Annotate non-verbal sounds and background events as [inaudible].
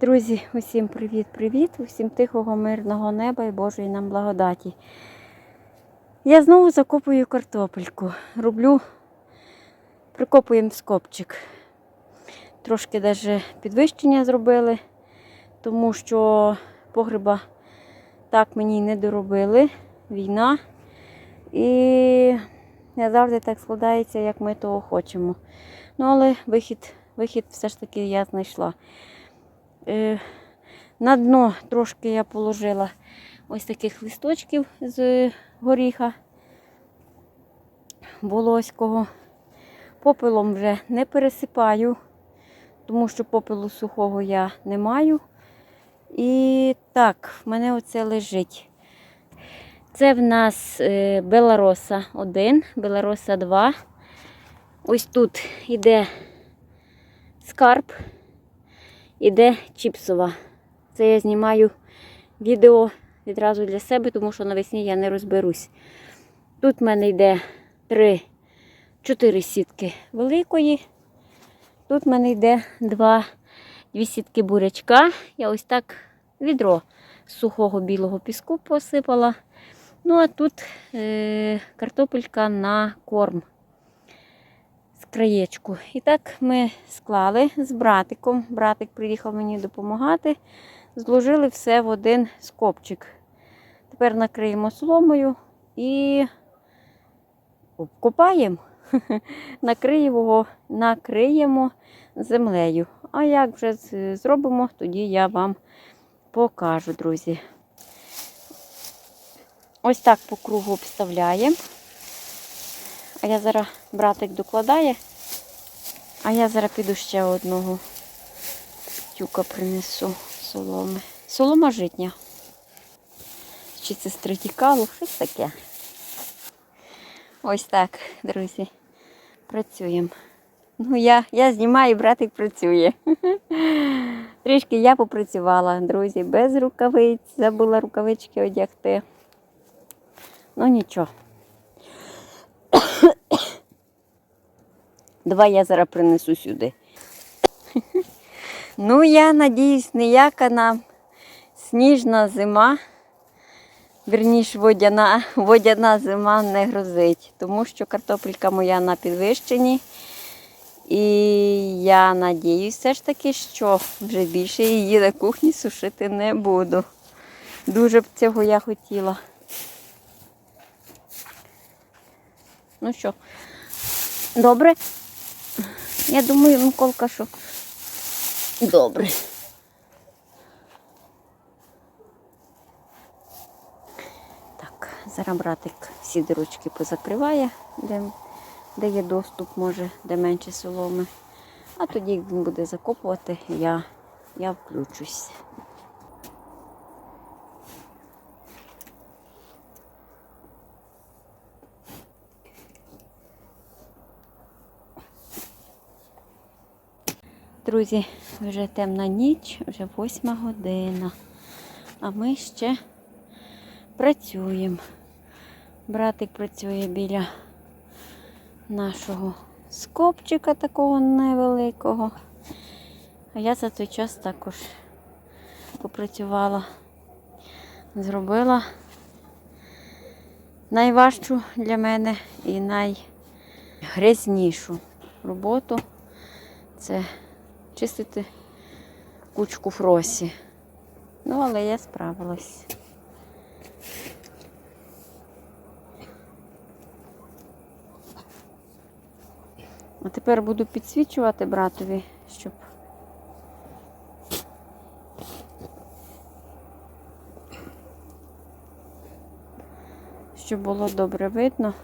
Друзі, усім привіт-привіт, усім тихого, мирного неба і Божої нам благодаті. Я знову закопую картопельку. Роблю, прикопуємо скопчик. Трошки навіть підвищення зробили, тому що погреба так мені не доробили. Війна. І не завжди так складається, як ми того хочемо. Ну, але вихід, вихід все ж таки я знайшла. Е, На дно трошки я положила ось таких листочків з горіха волоського. Попелом вже не пересипаю, тому що попелу сухого я не маю. І так, в мене оце лежить. Це в нас е, Белароса 1, Белароса 2. Ось тут іде скарб, іде чіпсова. Це я знімаю відео відразу для себе, тому що навесні я не розберусь. Тут в мене йде 3, 4 сітки великої. Тут в мене йде 2, 2 сітки бурячка. Я ось так відро сухого білого піску посипала. Ну, а тут е, картопелька на корм з. І так ми склали з братиком. Братик приїхав мені допомагати. Зложили все в один скопчик. Тепер накриємо соломою і обкопаємо, [laughs] накриємо, накриємо землею. А як вже зробимо, тоді я вам покажу, друзі. Ось так по кругу обставляємо. А я зараз братик докладає, а я зараз піду ще одного тюка принесу соломи. Солома житня. Чи це стритікало, щось таке. Ось так, друзі. Працюємо. Ну, я, я знімаю, братик працює. [laughs] Трішки я попрацювала, друзі, без рукавиць. Забула рукавички одягти. Ну нічого. Давай я зараз принесу сюди. [laughs] Ну, я надіюсь, ніяка нам сніжна зима, верніш водяна, водяна зима не грозить, тому що картопелька моя на підвищенні. І я надіюсь все ж таки, що вже більше її на кухні сушити не буду. Дуже б цього я хотіла. Ну що, добре? Я думаю, Миколка, що добре. Так, зараз братик всі дірочки позакриває, де, де є доступ, може, де менше соломи. А тоді, він буде закопувати, я, я включусь. Друзі, вже темна ніч, вже восьма година. А ми ще працюємо. Братик працює біля нашого скопчика такого невеликого. А я за той час також попрацювала. Зробила найважчу для мене і найгрязнішу роботу. Це чистити кучку фросі. Ну, але я справилась. А тепер буду підсвічувати братові, щоб щоб було добре видно.